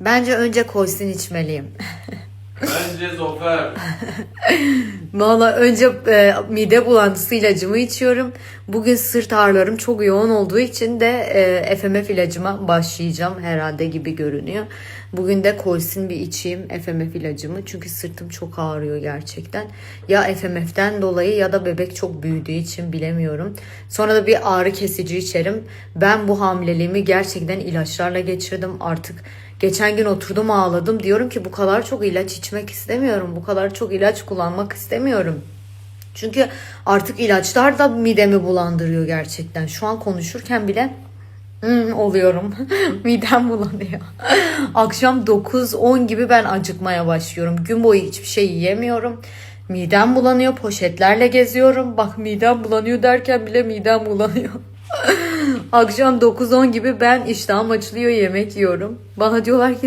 Bence önce Kolsin içmeliyim. Bence Zofer. Valla önce e, mide bulantısı ilacımı içiyorum. Bugün sırt ağrılarım çok yoğun olduğu için de e, FMF ilacıma başlayacağım herhalde gibi görünüyor. Bugün de Kolsin bir içeyim FMF ilacımı. Çünkü sırtım çok ağrıyor gerçekten. Ya FMF'den dolayı ya da bebek çok büyüdüğü için bilemiyorum. Sonra da bir ağrı kesici içerim. Ben bu hamileliğimi gerçekten ilaçlarla geçirdim. Artık Geçen gün oturdum ağladım. Diyorum ki bu kadar çok ilaç içmek istemiyorum. Bu kadar çok ilaç kullanmak istemiyorum. Çünkü artık ilaçlar da midemi bulandırıyor gerçekten. Şu an konuşurken bile "Hmm," oluyorum. Midem bulanıyor. Akşam 9-10 gibi ben acıkmaya başlıyorum. Gün boyu hiçbir şey yiyemiyorum. Midem bulanıyor. Poşetlerle geziyorum. Bak midem bulanıyor derken bile midem bulanıyor. Akşam 9-10 gibi ben iştahım açılıyor yemek yiyorum. Bana diyorlar ki